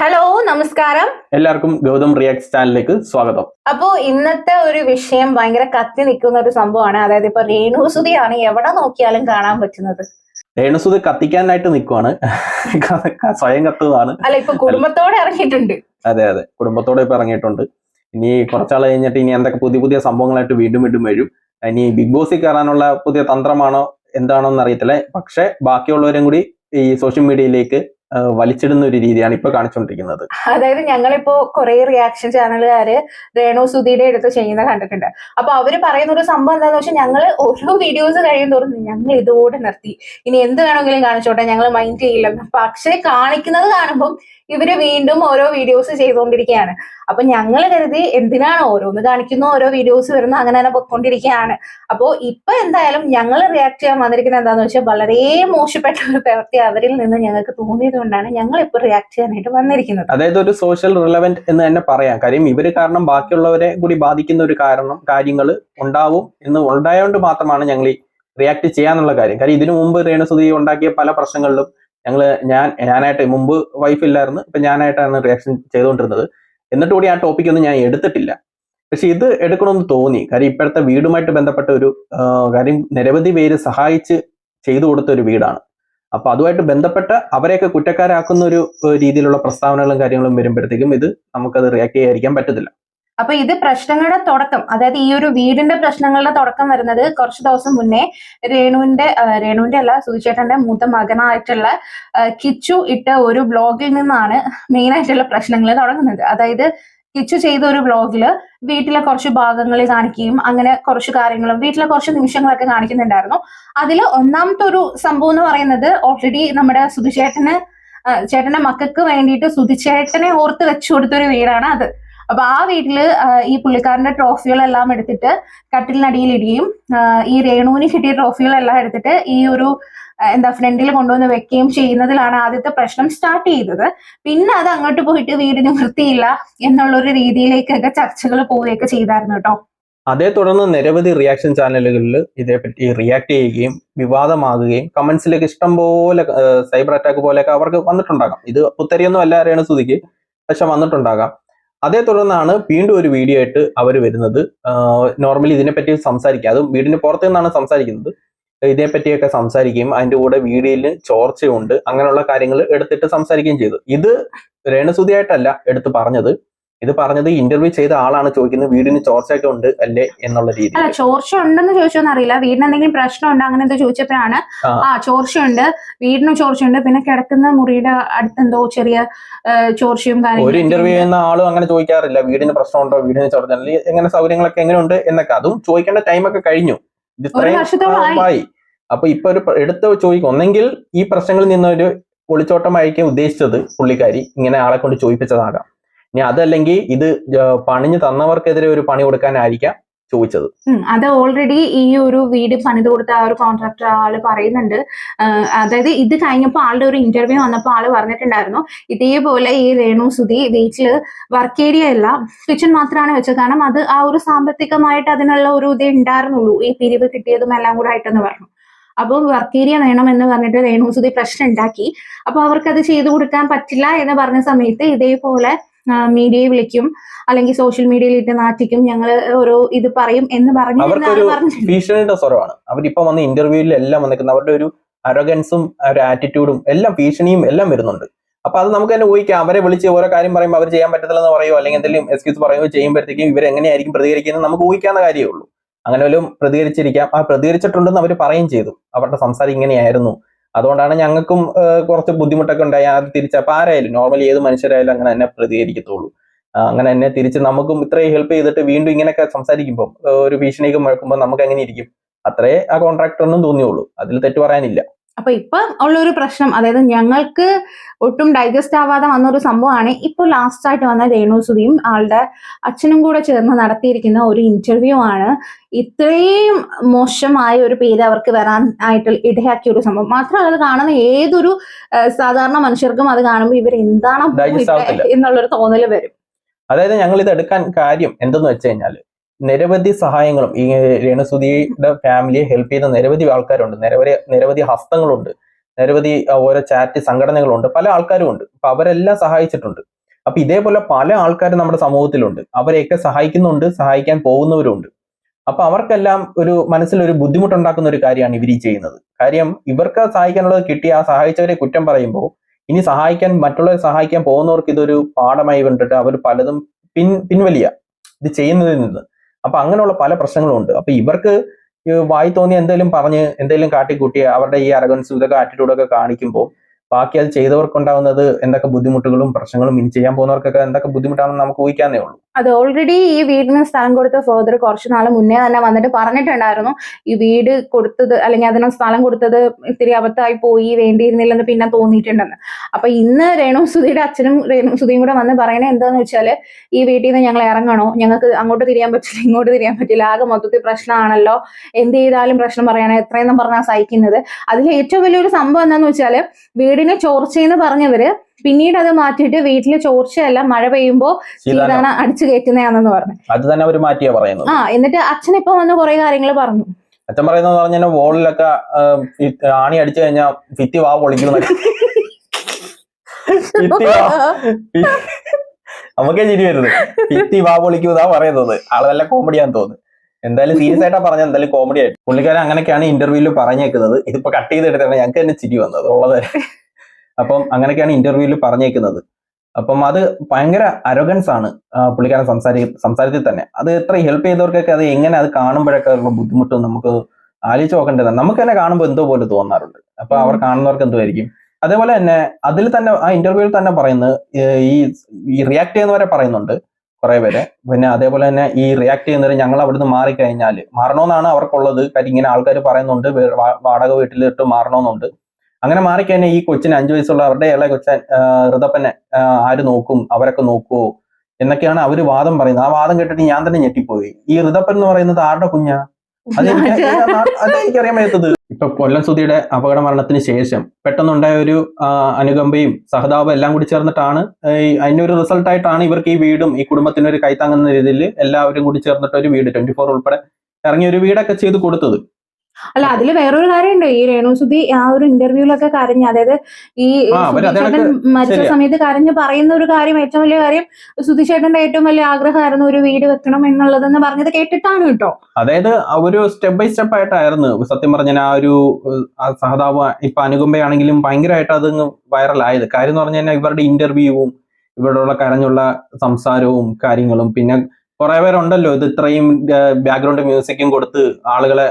Hello നമസ്കാരം. എല്ലാവർക്കും Gautam react ചാനലിലേക്ക് സ്വാഗതം. അപ്പോ ഇന്നത്തെ ഒരു വിഷയം ഭയങ്കര കത്തി നിൽക്കുന്ന ഒരു സംഭവമാണ്. അതായത് ഇപ്പൊ രേണുസുതിയാണ് എവിടെ നോക്കിയാലും കാണാൻ പറ്റുന്നത്? രേണുസുതി കത്തിക്കാനായിട്ട് നിൽക്കുവാണ് സ്വയം കത്തുകയാണ് അല്ല ഇപ്പൊ കുടുംബത്തോടെ ഇറങ്ങിയിട്ടുണ്ട്. അതെ അതെ. കുടുംബത്തോടെ ഇപ്പൊ ഇറങ്ങിയിട്ടുണ്ട്. ഇനി കുറച്ചാൾ കഴിഞ്ഞിട്ട് ഇനി എന്തൊക്കെ പുതിയ പുതിയ സംഭവങ്ങളായിട്ട് വീണ്ടും വീണ്ടും വരും. ഇനി ബിഗ് ബോസിൽ കയറാനുള്ള പുതിയ തന്ത്രമാണോ എന്താണോ എന്ന് അറിയത്തില്ല. പക്ഷെ ബാക്കിയുള്ളവരും കൂടി ഈ സോഷ്യൽ മീഡിയയിലേക്ക് വലിച്ചിടുന്ന ഒരു രീതിയാണ് ഇപ്പൊ കാണിച്ചുകൊണ്ടിരിക്കുന്നത് അതായത് ഞങ്ങളിപ്പോ കുറെ റിയാക്ഷൻ ചാനലുകാര് രേണു സുധിയുടെ അടുത്ത് ചെയ്യുന്ന കണ്ടിട്ടുണ്ട്. അപ്പൊ അവർ പറയുന്ന ഒരു സംഭവം എന്താന്ന് വെച്ചാൽ ഞങ്ങൾ ഓരോ വീഡിയോസ് കഴിയും തോറും ഞങ്ങൾ ഇതോടെ നിർത്തി. ഇനി എന്ത് വേണമെങ്കിലും കാണിച്ചോട്ടെ ഞങ്ങൾ മൈൻഡ് ചെയ്യില്ല പക്ഷെ കാണിക്കുന്നത് കാണുമ്പോൾ ഇവർ വീണ്ടും ഓരോ വീഡിയോസ് ചെയ്തുകൊണ്ടിരിക്കുകയാണ് അപ്പൊ ഞങ്ങൾ കരുതി എന്തിനാണ് ഓരോന്ന് കാണിക്കുന്നു ഓരോ വീഡിയോസ് വരുന്ന അങ്ങനെ തന്നെ പൊയ്ക്കൊണ്ടിരിക്കുകയാണ് അപ്പോ ഇപ്പൊ എന്തായാലും ഞങ്ങൾ റിയാക്ട് ചെയ്യാൻ വന്നിരിക്കുന്നത് എന്താണെന്ന് വെച്ചാൽ വളരെ മോശപ്പെട്ട ഒരു പ്രവൃത്തി അവരിൽ നിന്ന് ഞങ്ങൾക്ക് തോന്നിയത് കൊണ്ടാണ് ഞങ്ങൾ ഇപ്പൊ റിയാക്ട് ചെയ്യാനായിട്ട് വന്നിരിക്കുന്നത്. അതായത് ഒരു സോഷ്യൽ റിലവന്റ് എന്ന് തന്നെ പറയാം. കാര്യം ഇവർ കാരണം ബാക്കിയുള്ളവരെ കൂടി ബാധിക്കുന്ന ഒരു കാരണം കാര്യങ്ങൾ ഉണ്ടാവും എന്ന് ഉണ്ടായതുകൊണ്ട് മാത്രമാണ് ഞങ്ങൾ ഈ റിയാക്ട് ചെയ്യാന്നുള്ള കാര്യം. കാര്യം ഇതിനു മുമ്പ് രേണുസുതി ഉണ്ടാക്കിയ പല പ്രശ്നങ്ങളിലും ഞങ്ങൾ ഞാൻ ഞാനായിട്ട് മുമ്പ് വൈഫ് ഇല്ലായിരുന്നു ഇപ്പൊ ഞാനായിട്ടാണ് റിയാക്ഷൻ ചെയ്തുകൊണ്ടിരുന്നത്. എന്നിട്ട് കൂടി ആ ടോപ്പിക് ഒന്നും ഞാൻ എടുത്തിട്ടില്ല. പക്ഷെ ഇത് എടുക്കണമെന്ന് തോന്നി. കാര്യം ഇപ്പോഴത്തെ വീടുമായിട്ട് ബന്ധപ്പെട്ട ഒരു കാര്യം നിരവധി പേര് സഹായിച്ച് ചെയ്തു കൊടുത്ത ഒരു വീടാണ്. അപ്പൊ അതുമായിട്ട് ബന്ധപ്പെട്ട അവരെയൊക്കെ കുറ്റക്കാരാക്കുന്ന ഒരു രീതിയിലുള്ള പ്രസ്താവനകളും കാര്യങ്ങളും വരുമ്പോഴത്തേക്കും ഇത് നമുക്കത് റിയാക്ട് ചെയ്യാതിരിക്കാൻ പറ്റത്തില്ല. അപ്പൊ ഇത് പ്രശ്നങ്ങളുടെ തുടക്കം അതായത് ഈ ഒരു വീടിന്റെ പ്രശ്നങ്ങളുടെ തുടക്കം വരുന്നത് കുറച്ച് ദിവസം മുന്നേ രേണുവിന്റെ രേണുവിന്റെ അല്ല സുധിച്ചേട്ടന്റെ മൂത്ത മകനായിട്ടുള്ള കിച്ചു ഇട്ട ഒരു ബ്ലോഗിൽ നിന്നാണ് മെയിൻ ആയിട്ടുള്ള പ്രശ്നങ്ങൾ തുടങ്ങുന്നത്. അതായത് കിച്ചു ചെയ്ത ഒരു ബ്ലോഗിൽ വീട്ടിലെ കുറച്ച് ഭാഗങ്ങൾ കാണിക്കുകയും അങ്ങനെ കുറച്ച് കാര്യങ്ങളും വീട്ടിലെ കുറച്ച് നിമിഷങ്ങളൊക്കെ കാണിക്കുന്നുണ്ടായിരുന്നു. അതിൽ ഒന്നാമത്തെ ഒരു സംഭവം എന്ന് പറയുന്നത് ഓൾറെഡി നമ്മുടെ സുധിച്ചേട്ടന് ചേട്ടന്റെ മക്കൾക്ക് വേണ്ടിയിട്ട് സുധിച്ചേട്ടനെ ഓർത്ത് വെച്ചു കൊടുത്തൊരു വീടാണ് അത്. അപ്പൊ ആ വീട്ടിൽ ആ, ഈ പുള്ളിക്കാരന്റെ ട്രോഫികളെല്ലാം എടുത്തിട്ട് കട്ടിലിനടിയിൽ ഇടുകയും ഈ രേണുവിന് കിട്ടിയ ട്രോഫികളെല്ലാം എടുത്തിട്ട് ഈ ഒരു എന്താ ഫ്രണ്ടിൽ കൊണ്ടുവന്ന് വെക്കുകയും ചെയ്യുന്നതിലാണ് ആദ്യത്തെ പ്രശ്നം സ്റ്റാർട്ട് ചെയ്തത്. പിന്നെ അത് അങ്ങോട്ട് പോയിട്ട് വീടിന് വൃത്തിയില്ല എന്നുള്ളൊരു രീതിയിലേക്കൊക്കെ ചർച്ചകൾ പോവുകയൊക്കെ ചെയ്തായിരുന്നു കേട്ടോ. അതേ തുടർന്ന് നിരവധി റിയാക്ഷൻ ചാനലുകളിൽ ഇതേപ്പറ്റി റിയാക്ട് ചെയ്യുകയും വിവാദമാകുകയും കമന്റ്സിലേക്ക് ഇഷ്ടം പോലെ സൈബർ അറ്റാക്ക് പോലെയൊക്കെ അവർക്ക് വന്നിട്ടുണ്ടാകാം. ഇത് പുത്തരിയൊന്നും അല്ല അറിയണ സ്തുതിക്ക് പക്ഷെ വന്നിട്ടുണ്ടാകാം. അതേ തുടർന്നാണ് വീണ്ടും ഒരു വീഡിയോ ആയിട്ട് അവർ വരുന്നത്. നോർമലി ഇതിനെപ്പറ്റി സംസാരിക്കുക അതും വീടിന് പുറത്തു നിന്നാണ് സംസാരിക്കുന്നത്. ഇതിനെപ്പറ്റിയൊക്കെ സംസാരിക്കുകയും അതിന്റെ കൂടെ വീഡിയോയിൽ ചോർച്ചയുണ്ട്. അങ്ങനെയുള്ള കാര്യങ്ങൾ എടുത്തിട്ട് സംസാരിക്കുകയും ചെയ്തു. ഇത് രേണസുതിയായിട്ടല്ല എടുത്ത് പറഞ്ഞത്. ഇത് പറഞ്ഞത് ഇന്റർവ്യൂ ചെയ്ത ആളാണ് ചോദിക്കുന്നത് വീടിന് ചോർച്ചയൊക്കെ ഉണ്ട് അല്ലേ എന്നുള്ള രീതി അല്ല ചോർച്ച ഉണ്ടെന്ന് ചോദിച്ചോന്ന് അറിയില്ല. വീടിന് എന്തെങ്കിലും പ്രശ്നമുണ്ട് അങ്ങനെ എന്തോ ചോദിച്ചപ്പോഴാണ് ആ. ചോർച്ചയുണ്ട് വീടിനും ചോർച്ചയുണ്ട് പിന്നെ കിടക്കുന്ന മുറിയുടെ അടുത്ത് എന്തോ ചെറിയ ചോർച്ചയും ഒരു ഇന്റർവ്യൂ ചെയ്യുന്ന ആളും അങ്ങനെ ചോദിക്കാറില്ല. വീടിന് പ്രശ്നമുണ്ടോ വീടിന് ചോർച്ച എങ്ങനെ സൗകര്യങ്ങളൊക്കെ എങ്ങനെയുണ്ട് എന്നൊക്കെ. അതും ചോദിക്കേണ്ട ടൈമൊക്കെ കഴിഞ്ഞു. ഇത് ഇത്രയും അപ്പൊ ഇപ്പൊ ഒരു എടുത്ത് ചോദിക്കും. ഒന്നെങ്കിൽ ഈ പ്രശ്നങ്ങളിൽ നിന്നൊരു ഒളിച്ചോട്ടമായിരിക്കും ഉദ്ദേശിച്ചത് പുള്ളിക്കാരി ഇങ്ങനെ ആളെ കൊണ്ട് ചോദിപ്പിച്ചതാകാം. ഇനി അതല്ലെങ്കിൽ ഇത് പണിഞ്ഞു തന്നവർക്കെതിരെ ഒരു പണി കൊടുക്കാനായിരിക്കാം ചോദിച്ചത്. അത് ഓൾറെഡി ഈ ഒരു വീട് പണിത് കൊടുത്ത ആ ഒരു കോൺട്രാക്ടർ ആൾ പറയുന്നുണ്ട്. അതായത് ഇത് കഴിഞ്ഞപ്പോൾ ആളുടെ ഒരു ഇന്റർവ്യൂ വന്നപ്പോൾ ആൾ പറഞ്ഞിട്ടുണ്ടായിരുന്നു ഇതേപോലെ ഈ രേണു സുധി വീട്ടിൽ വർക്ക് ഏരിയ അല്ല കിച്ചൺ മാത്രമാണ് വെച്ചത്. കാരണം അത് ആ ഒരു സാമ്പത്തികമായിട്ട് അതിനുള്ള ഒരു ഇതേ ഉണ്ടായിരുന്നുള്ളൂ. ഈ പിരിവ് കിട്ടിയതും എല്ലാം കൂടെ ആയിട്ടെന്ന് പറഞ്ഞു. അപ്പോൾ വർക്ക് ഏരിയ വേണം എന്ന് പറഞ്ഞിട്ട് രേണു സുധി പ്രശ്നം ഉണ്ടാക്കി. അപ്പൊ അവർക്ക് അത് ചെയ്തു കൊടുക്കാൻ പറ്റില്ല എന്ന് പറഞ്ഞ സമയത്ത് ഇതേപോലെ മീഡിയയെ വിളിക്കും. അല്ലെങ്കിൽ സോഷ്യൽ മീഡിയയിൽ ഇട്ട് നാട്ടിക്കും ഞങ്ങൾ ഓരോ ഇത് പറയും എന്ന് പറഞ്ഞു അവർക്കൊരു ഭീഷണിയുടെ സ്വരമാണ്. അവരിപ്പോ വന്ന് ഇന്റർവ്യൂവിൽ എല്ലാം വന്നിരിക്കുന്നത് അവരുടെ ഒരു അരോഗൻസും ഒരു ആറ്റിറ്റ്യൂഡും എല്ലാം ഭീഷണിയും എല്ലാം വരുന്നുണ്ട്. അപ്പൊ അത് നമുക്ക് തന്നെ ഊഹിക്കാം. അവരെ വിളിച്ച് ഓരോ കാര്യം പറയുമ്പോൾ അവർ ചെയ്യാൻ പറ്റത്തില്ലെന്ന് പറയുമോ അല്ലെങ്കിൽ എന്തെങ്കിലും എക്സ്ക്യൂസ് പറയുകയോ ചെയ്യുമ്പോഴത്തേക്കും ഇവർ എങ്ങനെയായിരിക്കും പ്രതികരിക്കുന്നത് നമുക്ക് ഊഹിക്കാവുന്ന കാര്യമേ ഉള്ളൂ. അങ്ങനെ വല്ലതും പ്രതികരിച്ചിരിക്കാം. ആ പ്രതികരിച്ചിട്ടുണ്ടെന്ന് അവർ പറയും ചെയ്തു. അവരുടെ സംസാരം ഇങ്ങനെയായിരുന്നു. അതുകൊണ്ടാണ് ഞങ്ങൾക്കും കുറച്ച് ബുദ്ധിമുട്ടൊക്കെ ഉണ്ടായി. അത് തിരിച്ച് ആരായാലും നോർമലി ഏത് മനുഷ്യരായാലും അങ്ങനെ തന്നെ പ്രതികരിക്കത്തുള്ളൂ. അങ്ങനെ തന്നെ തിരിച്ച് നമുക്കും ഇത്രയും ഹെൽപ്പ് ചെയ്തിട്ട് വീണ്ടും ഇങ്ങനെയൊക്കെ സംസാരിക്കുമ്പോൾ ഒരു ഭീഷണിയൊക്കെ മുഴക്കുമ്പോൾ നമുക്ക് എങ്ങനെ ഇരിക്കും? അത്രേ ആ കോൺട്രാക്ടറിനും തോന്നിയുള്ളൂ. അതിൽ തെറ്റ് പറയാനില്ല. അപ്പൊ ഇപ്പൊ ഉള്ള ഒരു പ്രശ്നം അതായത് ഞങ്ങൾക്ക് ഒട്ടും ഡൈജസ്റ്റ് ആവാതെ വന്ന ഒരു സംഭവമാണ്. ഇപ്പോൾ ലാസ്റ്റ് ആയിട്ട് വന്ന രേണുസുതിയും ആളുടെ അച്ഛനും കൂടെ ചേർന്ന് നടത്തിയിരിക്കുന്ന ഒരു ഇന്റർവ്യൂ ആണ്. ഇത്രയും മോശമായ ഒരു പേര് അവർക്ക് വരാൻ ആയിട്ട് ഇടയാക്കിയ ഒരു സംഭവം. മാത്രമല്ല അത് കാണുന്ന ഏതൊരു സാധാരണ മനുഷ്യർക്കും അത് കാണുമ്പോൾ ഇവർ എന്താണ്. എന്നുള്ളൊരു തോന്നൽ വരും. അതായത് ഞങ്ങൾ ഇത് എടുക്കാൻ കാര്യം എന്തെന്ന് വെച്ച് കഴിഞ്ഞാൽ നിരവധി സഹായങ്ങളും ഈ രേണുസുതിയുടെ ഫാമിലിയെ ഹെൽപ്പ് ചെയ്ത നിരവധി ആൾക്കാരുണ്ട്. നിരവധി നിരവധി ഹസ്തങ്ങളുണ്ട്. നിരവധി ഓരോ ചാറ്റ് സംഘടനകളുണ്ട്. പല ആൾക്കാരും ഉണ്ട്. അപ്പൊ അവരെല്ലാം സഹായിച്ചിട്ടുണ്ട്. അപ്പൊ ഇതേപോലെ പല ആൾക്കാരും നമ്മുടെ സമൂഹത്തിലുണ്ട്. അവരെയൊക്കെ സഹായിക്കുന്നുണ്ട് സഹായിക്കാൻ പോകുന്നവരുണ്ട് അപ്പൊ അവർക്കെല്ലാം ഒരു മനസ്സിലൊരു ബുദ്ധിമുട്ടുണ്ടാക്കുന്ന ഒരു കാര്യമാണ് ഇവർ ഈ ചെയ്യുന്നത്. കാര്യം ഇവർക്ക് സഹായിക്കാനുള്ളത് കിട്ടി ആ സഹായിച്ചവരെ കുറ്റം പറയുമ്പോൾ ഇനി സഹായിക്കാൻ മറ്റുള്ളവരെ സഹായിക്കാൻ പോകുന്നവർക്ക് ഇതൊരു പാഠമായി കണ്ടിട്ട് അവർ പലതും പിൻ പിൻവലിയ. ഇത് ചെയ്യുന്നതിൽ നിന്ന്. അപ്പൊ അങ്ങനെയുള്ള പല പ്രശ്നങ്ങളും ഉണ്ട് അപ്പൊ ഇവർക്ക് വായി തോന്നി എന്തെങ്കിലും പറഞ്ഞ് എന്തെങ്കിലും കാട്ടിക്കൂട്ടി അവരുടെ ഈ അരഗൻസും ഇതൊക്കെ ആറ്റിറ്റ്യൂഡൊക്കെ കാണിക്കുമ്പോൾ ബാക്കി അത് ചെയ്തവർക്കുണ്ടാവുന്നത് എന്തൊക്കെ ബുദ്ധിമുട്ടുകളും പ്രശ്നങ്ങളും ഇനി ചെയ്യാൻ പോകുന്നവർക്കൊക്കെ എന്തൊക്കെ ബുദ്ധിമുട്ടാണെന്ന് നമുക്ക് ഊഹിക്കാന്നേ ഉള്ളൂ. അത് ഓൾറെഡി ഈ വീടിന് സ്ഥലം കൊടുത്ത ഫർദർ കുറച്ച് നാൾ മുന്നേ തന്നെ വന്നിട്ട് പറഞ്ഞിട്ടുണ്ടായിരുന്നു. ഈ വീട് കൊടുത്തത് അല്ലെങ്കിൽ അതിന് സ്ഥലം കൊടുത്തത് ഇത്തിരി അബദ്ധമായി പോയി വേണ്ടിയിരുന്നില്ലെന്ന് പിന്നെ തോന്നിയിട്ടുണ്ടെന്ന്. അപ്പൊ ഇന്ന് രേണു സുധിയുടെ അച്ഛനും രേണു സുധിയും കൂടെ വന്ന് പറയണത് എന്താന്ന് വെച്ചാൽ ഈ വീട്ടിൽ നിന്ന് ഞങ്ങൾ ഇറങ്ങണോ? ഞങ്ങൾക്ക് അങ്ങോട്ട് തിരിയാൻ പറ്റില്ല ഇങ്ങോട്ട് തിരിയാൻ പറ്റില്ല. ആകെ മൊത്തത്തിൽ പ്രശ്നമാണല്ലോ. എന്ത് ചെയ്താലും പ്രശ്നം പറയണേ. എത്രയെന്നും പറഞ്ഞാൽ സഹിക്കുന്നത്. അതിൽ ഏറ്റവും വലിയൊരു സംഭവം എന്താന്ന് വെച്ചാൽ വീടിനെ ചോർച്ചയെന്ന് പറഞ്ഞവര് പിന്നീട് അത് മാറ്റിയിട്ട് വീട്ടിൽ ചോർച്ചയല്ല മഴ പെയ്യുമ്പോ ചെയ്താലോ ചീതാന അടിച്ചു കയറ്റുന്നതാണെന്ന് പറഞ്ഞു. അത് തന്നെ അവർ മാറ്റിയാ പറയുന്നത്. ആ എന്നിട്ട് അച്ഛൻ ഇപ്പൊ വന്ന് കുറെ കാര്യങ്ങൾ പറഞ്ഞു. അച്ഛൻ പറയുന്നത് പറഞ്ഞാൽ വോളിലൊക്കെ ആണി അടിച്ചു കഴിഞ്ഞാൽ ഭിത്തി വാ പൊളിക്കുന്നു ഭിത്തി വാ. ഭി- നമുക്കേ ചിരി വരുന്നത്. ഭിത്തി വാ പൊളിക്കുന്നതാ പറയുന്നത്. ആൾ നല്ല കോമഡിയാന്ന് തോന്നുന്നു. എന്തായാലും സീരിയസ് ആയിട്ടാ പറഞ്ഞത്. എന്തായാലും കോമഡി ആയിട്ട്. പുള്ളിക്കാരൻ അങ്ങനെയൊക്കെയാണ് ഇന്റർവ്യൂവിൽ പറഞ്ഞേക്കുന്നത്. ഇതിപ്പോ കട്ട് ചെയ്തെടുത്താണ് ഞങ്ങൾക്ക് തന്നെ ചിരി വന്നത്. ഉള്ളത്. അപ്പം അങ്ങനെയൊക്കെയാണ് ഇന്റർവ്യൂവിൽ പറഞ്ഞേക്കുന്നത്. അപ്പം അത് ഭയങ്കര അരോഗൻസ് ആണ് പുള്ളിക്കാരൻ സംസാരി സംസാരത്തിൽ തന്നെ. അത് എത്ര ഹെൽപ്പ് ചെയ്തവർക്കൊക്കെ അത് എങ്ങനെ അത് കാണുമ്പോഴൊക്കെ ഉള്ള ബുദ്ധിമുട്ടും നമുക്ക് ആലോചിച്ച് നോക്കേണ്ടതാണ്. നമുക്ക് തന്നെ കാണുമ്പോൾ എന്തോ പോലെ തോന്നാറുണ്ട്. അപ്പൊ അവർ കാണുന്നവർക്ക് എന്തുമായിരിക്കും അതേപോലെ തന്നെ അതിൽ തന്നെ ആ ഇന്റർവ്യൂവിൽ തന്നെ പറയുന്നത് ഈ ഈ റിയാക്ട് ചെയ്യുന്നവരെ പറയുന്നുണ്ട് കുറെ പേര്. പിന്നെ അതേപോലെ തന്നെ ഈ റിയാക്ട് ചെയ്യുന്നവർ ഞങ്ങൾ അവിടുന്ന് മാറിക്കഴിഞ്ഞാൽ മാറണമെന്നാണ് അവർക്കുള്ളത്. കാര്യം ഇങ്ങനെ ആൾക്കാർ പറയുന്നുണ്ട് വാടക വീട്ടിലിട്ട് മാറണമെന്നുണ്ട് അങ്ങനെ മാറിക്കഴിഞ്ഞാൽ ഈ കൊച്ചിന് അഞ്ചു വയസ്സുള്ള അവരുടെ ഇളയ കൊച്ചൻ ഋതപ്പനെ ആര് നോക്കും അവരൊക്കെ നോക്കുവോ? എന്നൊക്കെയാണ് അവർ വാദം പറയുന്നത്. ആ വാദം കേട്ടിട്ട് ഞാൻ തന്നെ ഞെട്ടിപ്പോയി. ഈ ഋതപ്പൻ എന്ന് പറയുന്നത് ആരുടെ കുഞ്ഞാ? അത് അതെനിക്കറിയാൻ പറ്റത്തത് ഇപ്പൊ കൊല്ലം സുധിയുടെ അപകട മരണത്തിന് ശേഷം പെട്ടെന്നുണ്ടായ ഒരു അനുകമ്പയും സഹതാപം എല്ലാം കൂടി ചേർന്നിട്ടാണ് അതിന്റെ ഒരു റിസൾട്ടായിട്ടാണ് ഇവർക്ക് ഈ വീടും ഈ കുടുംബത്തിന് ഒരു കൈത്താങ്ങുന്ന രീതിയിൽ എല്ലാവരും കൂടി ചേർന്നിട്ട് ഒരു വീട് ട്വന്റി ഫോർ ഉൾപ്പെടെ ഇറങ്ങിയ ഒരു വീടൊക്കെ ചെയ്ത് കൊടുത്തത്. അല്ല അതിൽ വേറൊരു കാര്യമുണ്ട്. ഈ രേണു സുധി ആ ഒരു ഇന്റർവ്യൂലൊക്കെ കരഞ്ഞ് അതായത് ഈ ആ, അവർ സുധി അതിനൊക്കെ ചേട്ടൻ മരിച്ച സമയത്ത് കരഞ്ഞ് പറയുന്ന ഒരു കാര്യം ഏറ്റവും വലിയ കാര്യം സുധി ചേട്ടന്റെ ഏറ്റവും വലിയ ആഗ്രഹമായിരുന്നു ഒരു വീട് വെക്കണം എന്നുള്ളതെന്ന് പറഞ്ഞത് കേട്ടിട്ടാണ് കേട്ടോ. അതായത് ഒരു സ്റ്റെപ്പ് ബൈ സ്റ്റെപ്പ് ആയിട്ടായിരുന്നു. സത്യം പറഞ്ഞാൽ ആ ഒരു സഹതാവ് സഹതാപ ഇപ്പൊ അനുകമ്പയാണെങ്കിലും ഭയങ്കരമായിട്ട് അത് വൈറലായത് കാര്യം എന്ന് പറഞ്ഞു കഴിഞ്ഞാൽ ഇവരുടെ ഇന്റർവ്യൂവും ഇവരുള്ള കരഞ്ഞുള്ള സംസാരവും കാര്യങ്ങളും പിന്നെ കുറെ പേരുണ്ടല്ലോ. ഇത് ഇത്രയും ബാക്ക്ഗ്രൗണ്ട് മ്യൂസിക്കും കൊടുത്ത് ആളുകളെ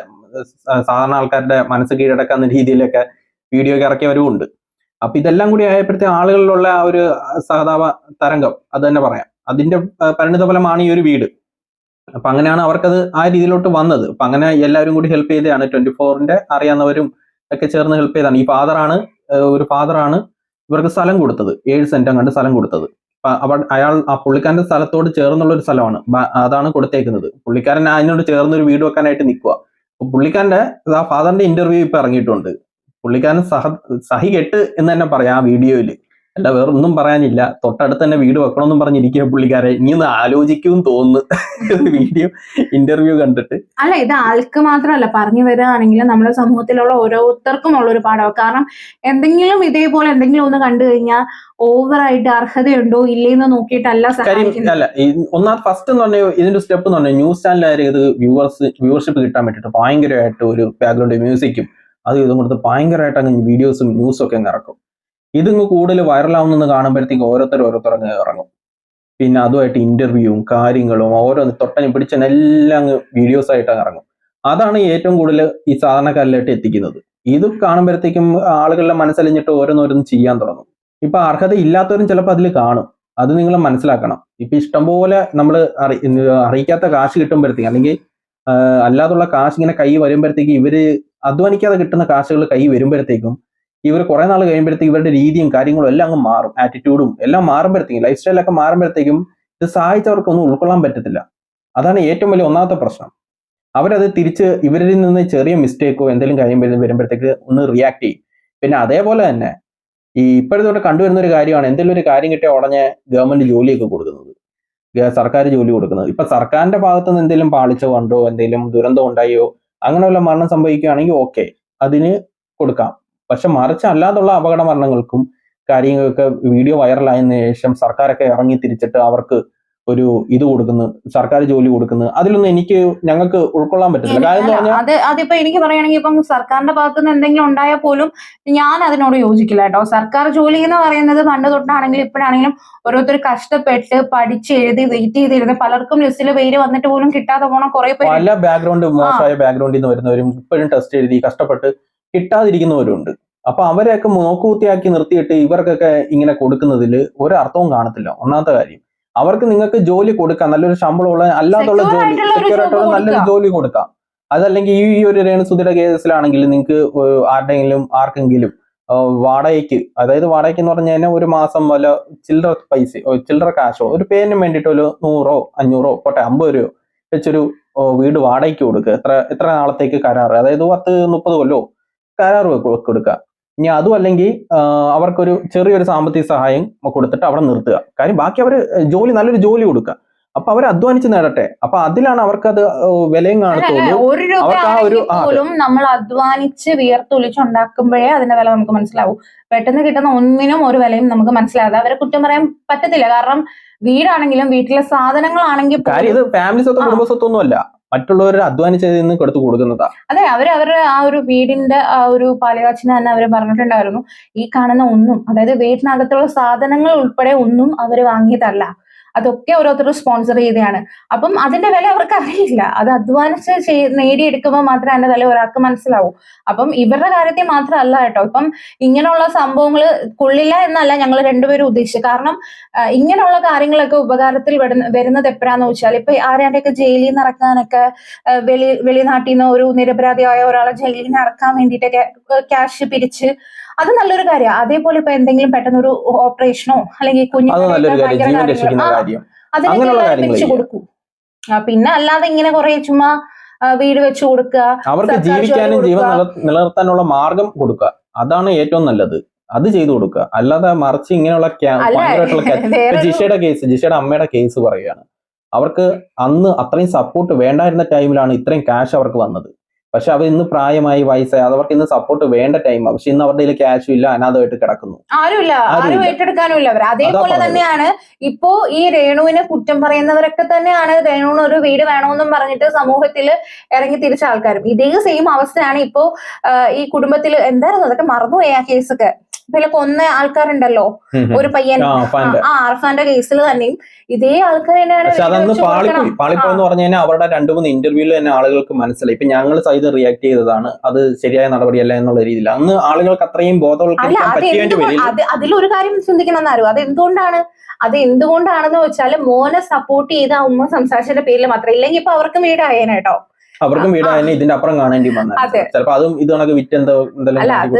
സാധാരണ ആൾക്കാരുടെ മനസ്സ് കീഴടക്കുന്ന രീതിയിലൊക്കെ വീഡിയോ ഒക്കെ ഇറക്കിയവരും ഉണ്ട് അപ്പൊ ഇതെല്ലാം കൂടി ആയപ്പോഴത്തെ ആളുകളിലുള്ള ആ ഒരു സഹതാപ തരംഗം അത് തന്നെ പറയാം. അതിന്റെ പരിണിത ഫലമാണ് ഈ ഒരു വീട്. അപ്പൊ അങ്ങനെയാണ് അവർക്കത് ആ രീതിയിലോട്ട് വന്നത്. അപ്പൊ അങ്ങനെ എല്ലാവരും കൂടി ഹെൽപ്പ് ചെയ്തതാണ്. ട്വന്റി ഫോറിന്റെ അറിയാവുന്നവരും ഒക്കെ ചേർന്ന് ഹെൽപ്പ് ചെയ്താണ് ഈ ഫാദറാണ് ഒരു ഫാദറാണ് ഇവർക്ക് സ്ഥലം കൊടുത്തത്. ഏഴ് സെന്റ് അങ്ങോട്ട് സ്ഥലം കൊടുത്തത്. അപ്പൊ അയാൾ ആ പുള്ളിക്കാരന്റെ സ്ഥലത്തോട് ചേർന്നുള്ള ഒരു സ്ഥലമാണ് അതാണ് കൊടുത്തേക്കുന്നത്. പുള്ളിക്കാരൻ അതിനോട് ചേർന്ന് ഒരു വീട് വെക്കാനായിട്ട് നിൽക്കുക അപ്പൊ പുള്ളിക്കാരന്റെ ആ ഫാദറിന്റെ ഇന്റർവ്യൂ ഇപ്പൊ ഇറങ്ങിയിട്ടുണ്ട്. പുള്ളിക്കാരൻ സഹ സഹി കെട്ട് എന്ന് തന്നെ പറയാം ആ വീഡിയോയിൽ അല്ല വേറെ ഒന്നും പറയാനില്ല. തൊട്ടടുത്ത് തന്നെ വീട് വെക്കണമെന്നും പറഞ്ഞിരിക്കുക പുള്ളിക്കാരെ ഇനി ഒന്ന് ആലോചിക്കും തോന്നുന്നു. വീഡിയോ ഇന്റർവ്യൂ കണ്ടിട്ട്. അല്ല ഇത് ആൾക്ക് മാത്രമല്ല. പറഞ്ഞു വരികയാണെങ്കിൽ നമ്മുടെ സമൂഹത്തിലുള്ള ഓരോരുത്തർക്കും ഉള്ള ഒരു പാഠമാണ് കാരണം എന്തെങ്കിലും ഇതേപോലെ എന്തെങ്കിലും ഒന്ന് കണ്ടു കഴിഞ്ഞാൽ ഓവറായിട്ട് അർഹതയുണ്ടോ ഇല്ലേന്ന് നോക്കിയിട്ടല്ല അല്ല ഒന്നാ ഒന്നാമത് ഫസ്റ്റ് എന്ന് പറഞ്ഞാൽ ഇതിന്റെ സ്റ്റെപ്പ് എന്ന് പറഞ്ഞാൽ ന്യൂസ് ചാനലുകാർ ഇത് വ്യൂവേഴ്സ് വ്യൂവർഷിപ്പ് കിട്ടാൻ വേണ്ടിയിട്ട് ഭയങ്കരമായിട്ട് ഒരു ബാക്ക്ഗ്രൗണ്ട് മ്യൂസിക്കും അത് ഇതും കൊടുത്ത് ഭയങ്കരമായിട്ട് അങ്ങ് വീഡിയോസും ന്യൂസും ഒക്കെ ഇറക്കും. ഇതിങ്ങ് കൂടുതൽ വൈറലാവുന്നെന്ന് കാണുമ്പോഴത്തേക്ക് ഓരോരുത്തർ അങ്ങ് ഇറങ്ങും. പിന്നെ അതുമായിട്ട് ഇന്റർവ്യൂവും കാര്യങ്ങളും ഓരോ തൊട്ടനും പിടിച്ചനെല്ലാം വീഡിയോസ് ആയിട്ട് ഇറങ്ങും. അതാണ് ഏറ്റവും കൂടുതൽ ഈ സാധാരണക്കാരിലായിട്ട് എത്തിക്കുന്നത്. ഇത് കാണുമ്പോഴത്തേക്കും ആളുകളുടെ മനസ്സലിഞ്ഞിട്ട് ഓരോന്നോരോന്ന് ചെയ്യാൻ തുടങ്ങും. ഇപ്പൊ അർഹത ഇല്ലാത്തവരും ചിലപ്പോൾ അതിൽ കാണും. അത് നിങ്ങൾ മനസ്സിലാക്കണം. ഇപ്പൊ ഇഷ്ടംപോലെ നമ്മൾ അറിയിക്കാത്ത കാശ് കിട്ടുമ്പോഴത്തേക്ക് അല്ലെങ്കിൽ അല്ലാതുള്ള കാശ് ഇങ്ങനെ കൈ വരുമ്പോഴത്തേക്ക് ഇവർ അധ്വാനിക്കാതെ കിട്ടുന്ന കാശുകൾ കൈ വരുമ്പോഴത്തേക്കും ഇവർ കുറെ നാൾ കഴിയുമ്പോഴത്തേക്ക് ഇവരുടെ രീതിയും കാര്യങ്ങളും എല്ലാം അങ്ങ് മാറും ആറ്റിറ്റ്യൂഡും എല്ലാം മാറുമ്പോഴത്തേക്കും ലൈഫ് സ്റ്റൈലൊക്കെ മാറുമ്പോഴത്തേക്കും ഇത് സഹായിച്ചവർക്കൊന്നും ഉൾക്കൊള്ളാൻ പറ്റത്തില്ല. അതാണ് ഏറ്റവും വലിയ ഒന്നാമത്തെ പ്രശ്നം. അവരത് തിരിച്ച് ഇവരിൽ നിന്ന് ചെറിയ മിസ്റ്റേക്കോ എന്തെങ്കിലും കഴിയുമ്പോൾ വരുമ്പോഴത്തേക്ക് ഒന്ന് റിയാക്ട് ചെയ്യും. പിന്നെ അതേപോലെ തന്നെ ഈ ഇപ്പോഴത്തോട്ട് കണ്ടുവരുന്ന ഒരു കാര്യമാണ് എന്തെങ്കിലും ഒരു കാര്യം കിട്ടിയ ഉടനെ ഗവൺമെന്റ് ജോലിയൊക്കെ കൊടുക്കുന്നത്. സർക്കാർ ജോലി കൊടുക്കുന്നത്. ഇപ്പൊ സർക്കാരിന്റെ ഭാഗത്ത് നിന്ന് എന്തെങ്കിലും പാളിച്ച കണ്ടോ എന്തെങ്കിലും ദുരന്തം ഉണ്ടായോ അങ്ങനെ വല്ല മരണം സംഭവിക്കുകയാണെങ്കിൽ ഓക്കെ അതിന് കൊടുക്കാം. പക്ഷെ മറിച്ച് അല്ലാതുള്ള അപകട മരണങ്ങൾക്കും കാര്യങ്ങൾക്ക് വീഡിയോ വൈറലായതിനു ശേഷം സർക്കാരൊക്കെ ഇറങ്ങി തിരിച്ചിട്ട് അവർക്ക് ഒരു ഇത് കൊടുക്കുന്നു സർക്കാർ ജോലി കൊടുക്കുന്നു. അതിലൊന്നും എനിക്ക് ഞങ്ങൾക്ക് ഉൾക്കൊള്ളാൻ പറ്റില്ല കാര്യം അത് അതിപ്പോ എനിക്ക് പറയുകയാണെങ്കിൽ ഇപ്പം സർക്കാരിന്റെ ഭാഗത്തുനിന്ന് എന്തെങ്കിലും ഉണ്ടായാൽ പോലും ഞാൻ അതിനോട് യോജിക്കില്ല കേട്ടോ. സർക്കാർ ജോലി എന്ന് പറയുന്നത് പണ്ട് തൊട്ടാണെങ്കിലും ഇപ്പോഴാണെങ്കിലും ഓരോരുത്തർ കഷ്ടപ്പെട്ട് പഠിച്ച് എഴുതി വെയിറ്റ് ചെയ്തിരുന്നു പലർക്കും ലിസ്റ്റിൽ പേര് വന്നിട്ട് പോലും കിട്ടാതെ പോണ കുറെ പേര് പല ബാക്ക്ഗ്രൗണ്ട് മോശമായ ബാക്ക്ഗ്രൗണ്ടിൽ നിന്ന് വരുന്നവരും ഇപ്പോഴും ടെസ്റ്റ് എഴുതി കഷ്ടപ്പെട്ട് കിട്ടാതിരിക്കുന്നവരുണ്ട്. അപ്പൊ അവരെയൊക്കെ നോക്കുകുത്തിയാക്കി നിർത്തിയിട്ട് ഇവർക്കൊക്കെ ഇങ്ങനെ കൊടുക്കുന്നതിൽ ഒരർത്ഥവും കാണത്തില്ല. ഒന്നാമത്തെ കാര്യം അവർക്ക് നിങ്ങൾക്ക് ജോലി കൊടുക്കാം. നല്ലൊരു ശമ്പളമുള്ള അല്ലാത്തുള്ള ജോലി സെക്യൂർ ആയിട്ടുള്ള നല്ലൊരു ജോലി കൊടുക്കാം. അതല്ലെങ്കിൽ ഈ ഈ ഒരു രേണുസുതിയുടെ കേസിലാണെങ്കിൽ നിങ്ങൾക്ക് ആരുടെയെങ്കിലും ആർക്കെങ്കിലും വാടകയ്ക്ക് അതായത് വാടകയ്ക്ക് എന്ന് പറഞ്ഞു കഴിഞ്ഞാൽ ഒരു മാസം വല്ല ചില്ലറ പൈസ ചില്ലറ കാശോ ഒരു പേരിന് വേണ്ടിയിട്ട് ഒരു നൂറോ അഞ്ഞൂറോ പോട്ടെ അമ്പത് രൂപയോ വെച്ചൊരു വീട് വാടകയ്ക്ക് കൊടുക്കുക. എത്ര എത്ര നാളത്തേക്ക് കരാറ്? അതായത് പത്ത് മുപ്പത് കൊല്ലോ? കരാർ കൊടുക്കുക. ഇനി അതും അല്ലെങ്കിൽ അവർക്കൊരു ചെറിയൊരു സാമ്പത്തിക സഹായം കൊടുത്തിട്ട് അവിടെ നിർത്തുക. കാര്യം ബാക്കി അവർ ജോലി നല്ലൊരു ജോലി കൊടുക്കുക. അപ്പൊ അവർ അധ്വാനിച്ച് നേടട്ടെ. അപ്പൊ അതിലാണ് അവർക്ക് അത് വിലയും കാണത്തുള്ളൂ. പോലും നമ്മൾ അധ്വാനിച്ച് വിയർത്തൊലിച്ചുണ്ടാക്കുമ്പോഴേ അതിന്റെ വില നമുക്ക് മനസ്സിലാവും. പെട്ടെന്ന് കിട്ടുന്ന ഒന്നിനും ഒരു വിലയും നമുക്ക് മനസ്സിലാകാതെ അവരെ കുറ്റം പറയാൻ പറ്റത്തില്ല. കാരണം വീടാണെങ്കിലും വീട്ടിലെ സാധനങ്ങളാണെങ്കിൽ കാര്യം ഇത് ഫാമിലി സ്വത്തോ കുടുംബ സ്വത്തൊന്നും അല്ല മറ്റുള്ളവർ അധ്വാനിച്ചതിൽ നിന്ന് കൊടുത്തു കൊടുക്കുന്നതാ. അതെ അവർ അവരുടെ ആ ഒരു വീടിന്റെ ആ ഒരു പാലുകാച്ചിന് തന്നെ അവർ പറഞ്ഞിട്ടുണ്ടായിരുന്നു. ഈ കാണുന്ന ഒന്നും അതായത് വീട്ടിനകത്തുള്ള സാധനങ്ങൾ ഉൾപ്പെടെ ഒന്നും അവർ വാങ്ങിയതല്ല. അതൊക്കെ ഓരോരുത്തർ സ്പോൺസർ ചെയ്തെയാണ്. അപ്പം അതിന്റെ വില അവർക്ക് അറിയില്ല. അത് അധ്വാനിച്ച് നേടിയെടുക്കുമ്പോൾ മാത്രമേ അതിന്റെ വില ഒരാൾക്ക് മനസ്സിലാവൂ. അപ്പം ഇവരുടെ കാര്യത്തിൽ മാത്രമല്ല കേട്ടോ. ഇപ്പം ഇങ്ങനെയുള്ള സംഭവങ്ങൾ കൊള്ളില്ല എന്നല്ല ഞങ്ങൾ രണ്ടുപേരും ഉദ്ദേശിച്ചത്. കാരണം ഇങ്ങനെയുള്ള കാര്യങ്ങളൊക്കെ ഉപകാരത്തിൽ വരുന്ന- വരുന്നത് എപ്പോഴാന്ന് വെച്ചാൽ ഇപ്പൊ ആരാണ്ടൊക്കെ ജയിലിൽ നിന്ന് ഇറക്കാനൊക്കെ വെളി വെളിനാട്ടിൽ നിന്ന് ഒരു നിരപരാധിയായ ഒരാളെ ജയിലിൽ നിന്ന് ഇറക്കാൻ വേണ്ടിയിട്ടൊക്കെ ക്യാഷ് പിരിച്ച് അത് നല്ലൊരു കാര്യം. അതേപോലെ ഇപ്പൊ എന്തെങ്കിലും പെട്ടെന്ന് ഒരു ഓപ്പറേഷനോ അല്ലെങ്കിൽ കുഞ്ഞു അതിനൊക്കെ കൊടുക്കും. പിന്നെ അല്ലാതെ ഇങ്ങനെ കുറെ ചുമ്മാ വീട് വെച്ച് കൊടുക്കുക അവർക്ക് ജീവിക്കാനും ജീവൻ നിലനിർത്താനുള്ള മാർഗം കൊടുക്കുക. അതാണ് ഏറ്റവും നല്ലത്. അത് ചെയ്തു കൊടുക്കുക. അല്ലാതെ മറിച്ച് ഇങ്ങനെയുള്ള ജിഷയുടെ കേസ് ജിഷയുടെ അമ്മയുടെ കേസ് പറയുകയാണ്. അവർക്ക് അന്ന് അത്രയും സപ്പോർട്ട് വേണ്ടായിരുന്ന ടൈമിലാണ് ഇത്രയും ക്യാഷ് അവർക്ക് വന്നത്. പക്ഷെ അവർ ഇന്ന് പ്രായമായി വയസ്സായി. അവർക്ക് ഇന്ന് സപ്പോർട്ട് വേണ്ട ടൈം പക്ഷെ ഇന്ന് അവരുടെ കയ്യിൽ ക്യാഷും ഇല്ല അനാഥമായിട്ട് കിടക്കുന്നു. ആരുമില്ല. ആരും ഏറ്റെടുക്കാനുമില്ല. ഏറ്റെടുക്കാനും അവർ അതേപോലെ തന്നെയാണ്. ഇപ്പോ ഈ രേണുവിനെ കുറ്റം പറയുന്നവരൊക്കെ തന്നെയാണ്. രേണുവിന് ഒരു വീട് വേണമെന്നും പറഞ്ഞിട്ട് സമൂഹത്തിൽ ഇറങ്ങി തിരിച്ച ആൾക്കാരും. ഇതേ സെയിം അവസ്ഥയാണ് ഇപ്പോ ഈ കുടുംബത്തിൽ എന്തായിരുന്നു? അതൊക്കെ മറന്നുപോയി ആ കേസൊക്കെ ഇപ്പൊ കൊന്ന ആൾക്കാരുണ്ടല്ലോ. ഒരു പയ്യൻ. ആ, അർഫാന്റെ. കേസിൽ തന്നെയും ഇതേ ആൾക്കാർ തന്നെയാണ് പറഞ്ഞു അവരുടെ രണ്ടു മൂന്ന് ഇന്റർവ്യൂവിൽ തന്നെ ആളുകൾക്ക് മനസ്സിലായി. ഇപ്പൊ ഞങ്ങൾ സൈത് റിയാക്ട് ചെയ്തതാണ്. അത് ശരിയായ നടപടിയല്ല എന്നുള്ള രീതിയിൽ അന്ന് ആളുകൾക്ക് അത്രയും ബോധവൽക്കരിക്കാൻ അതിലൊരു കാര്യം ചിന്തിക്കണം എന്നാരും അത് എന്തുകൊണ്ടാണ്? അത് എന്തുകൊണ്ടാണെന്ന് വെച്ചാൽ മോനെ സപ്പോർട്ട് ചെയ്ത ആ ഉമ്മ സംസാരിച്ചതിന്റെ പേരിൽ മാത്രം. ഇല്ലെങ്കിൽ ഇപ്പൊ അവർക്ക് വീടായേനെ കേട്ടോ. അവർക്കും വീട്. തന്നെ ഇതിന്റെ അപ്പുറം കാണേണ്ടി വന്നു. ചിലപ്പോ അതും ഇത് കണക്ക് വിറ്റെന്തോ എന്തെല്ലാം അല്ല അത്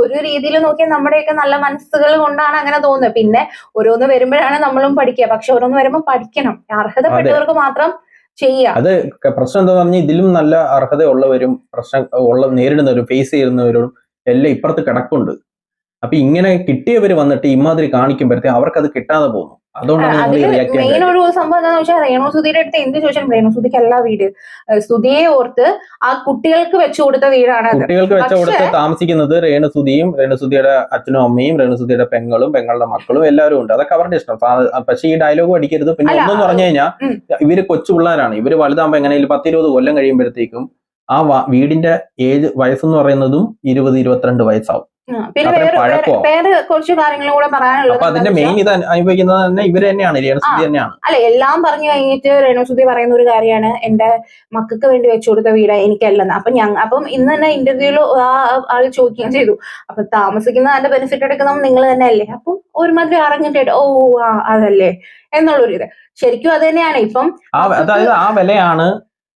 ഒരു രീതിയിൽ നോക്കിയാൽ നമ്മുടെയൊക്കെ നല്ല മനസ്സുകൾ കൊണ്ടാണ് അങ്ങനെ തോന്നുന്നത്. പിന്നെ ഓരോന്ന് വരുമ്പോഴാണ് നമ്മളും പഠിക്കുക. പക്ഷെ ഓരോന്ന് വരുമ്പോൾ പഠിക്കണം. അർഹതപ്പെട്ടവർക്ക് മാത്രം ചെയ്യാം. അത് പ്രശ്നം എന്താ പറഞ്ഞാൽ ഇതിലും നല്ല അർഹതയുള്ളവരും പ്രശ്നം ഉള്ള നേരിടുന്നവരും ഫേസ് ചെയ്യുന്നവരും എല്ലാം ഇപ്പുറത്ത് കിടക്കുന്നുണ്ട് അപ്പൊ ഇങ്ങനെ കിട്ടിയവര് വന്നിട്ട് ഇമാതിരി കാണിക്കുമ്പോഴത്തേ അവർക്ക് അത് കിട്ടാതെ പോകുന്നു. മെയിൻ ഒരു സംഭവം എന്താണെന്ന് വെച്ചാൽ രേണു സുധിയുടെ അടുത്ത് എന്ത് ചോദിച്ചാലും രേണു സുധിക്ക് അല്ല വീട് സുധിയെ ഓർത്ത് ആ കുട്ടികൾക്ക് വെച്ചു കൊടുത്ത വീടാണ് കുട്ടികൾക്ക് വെച്ചു കൊടുത്ത് താമസിക്കുന്നത് രേണുസുതിയും രേണുസുതിയുടെ അച്ഛനും അമ്മയും രേണുസുതിയുടെ പെങ്ങളും പെങ്ങളുടെ മക്കളും എല്ലാവരും ഉണ്ട്. അതൊക്കെ അവരുടെ ഇഷ്ടം. പക്ഷെ ഈ ഡയലോഗ് അടിക്കരുത്. പിന്നെ ഒന്നും ഒന്നെന്ന് പറഞ്ഞു കഴിഞ്ഞാൽ. ഇവർ കൊച്ചു പിള്ളേരാണ്. ഇവർ വലുതാകുമ്പോ എങ്ങനെയാലും പത്തിരുപത് കൊല്ലം കഴിയുമ്പോഴത്തേക്കും ആ വീടിന്റെ ഏഴ് വയസ്സെന്ന് പറയുന്നതും ഇരുപത് ഇരുപത്തിരണ്ട് വയസ്സാവും. പിന്നെ വേറെ കുറച്ച് കൂടെ പറയാനുള്ളത് അതിന്റെ മെയിൻ ഇത് അനുഭവിക്കുന്നത് തന്നെ ഇവർ തന്നെയാണ് രേണുസുതി തന്നെയാണ്. അല്ല എല്ലാം പറഞ്ഞു കഴിഞ്ഞിട്ട് രേണുസുതി പറയുന്ന ഒരു കാര്യമാണ് എന്റെ മക്കൾക്ക് വേണ്ടി വെച്ചു കൊടുത്ത വീട് എനിക്കല്ലെന്ന്. അപ്പൊ ഞങ്ങ അപ്പം ഇന്ന് തന്നെ ഇന്റർവ്യൂൽ ആ ആൾ ചോദിക്കുകയും ചെയ്തു. അപ്പൊ താമസിക്കുന്ന അതിന്റെ ബെനിഫിറ്റ് എടുക്കുന്നത് നിങ്ങൾ തന്നെ അല്ലേ അപ്പം ഒരുമാതിരി അറിഞ്ഞിട്ട് ഓ ആ അതല്ലേ? എന്നുള്ളൊരു ഇത് ശരിക്കും അത് തന്നെയാണ്. ഇപ്പം അതായത് ആ വിലയാണ്